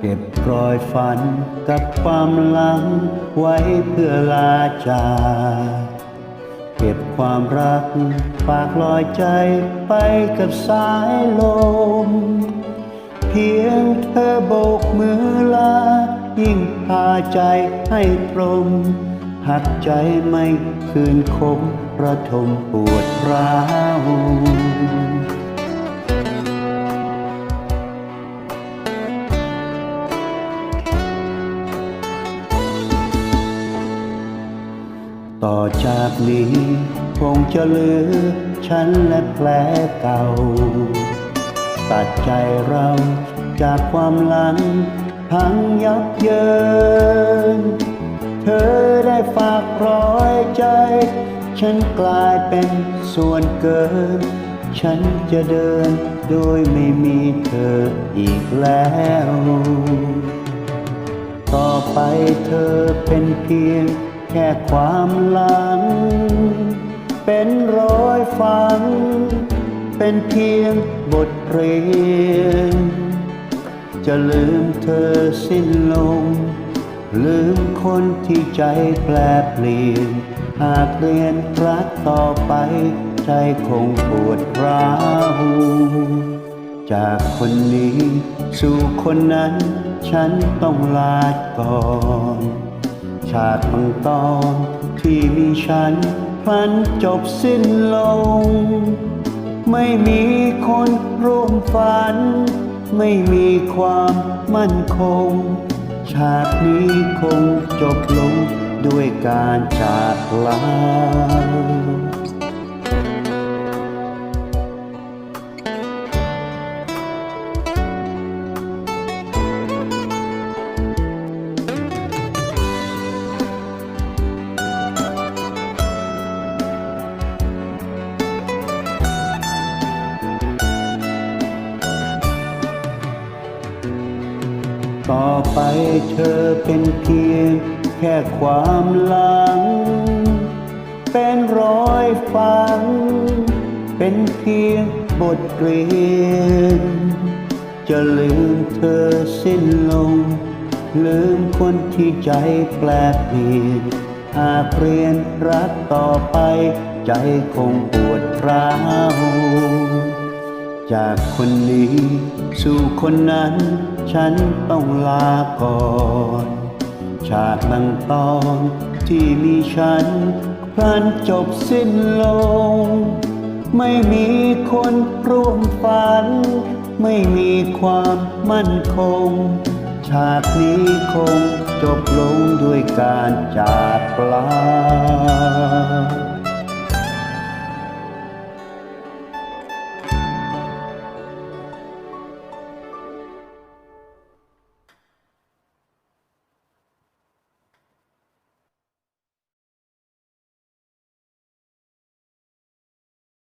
เก็บรอยฝันกับความหลังไว้เพื่อลาจากเก็บความรักฝากลอยใจไปกับสายลม เพียงเธอโบกมือลา ยิ่งพาใจให้ตรงหักใจไม่คืนคมประทมปวดร้าว ต่อจากนี้คงจะเหลือฉันและแผลเก่า ตัดใจเราจากความหลังพังยับเยิน เธอได้ฝากร้อยใจ ฉันกลายเป็นส่วนเกิน ฉันจะเดินโดยไม่มีเธออีกแล้ว ต่อไปเธอเป็นเพียง แค่ความหลัง เป็นรอยฝัง เป็นเพียงบทเรียนจะลืมเธอสิ้นลง ลืมคนที่ใจแปรเปลี่ยน หากเรียนรักต่อไป ใจคงปวดร้าวจากคนนี้สู่คนนั้นฉันต้องลาก่อน ฉากบางตอนที่มีฉันพลันจบสิ้นลง ไม่มีคนร่วมฝัน ไม่มีความมั่นคงฉากนี้คงจบลงด้วยการจากลา ต่อไปเธอเป็นเพียงแค่ความหลัง เป็นรอยฝัง เป็นเพียงบทเรียน จะลืมเธอสิ้นลง ลืมคนที่ใจแปลเปลี่ยนหากเรียนรักต่อไป ใจคงปวดร้าว จากคนนี้สู่คนนั้น ฉันต้องลาก่อนฉากบางตอนที่มีฉันพลันจบสิ้นลง ไม่มีคนร่วมฝัน ไม่มีความมั่นคง ฉากนี้คงจบลงด้วยการจากลา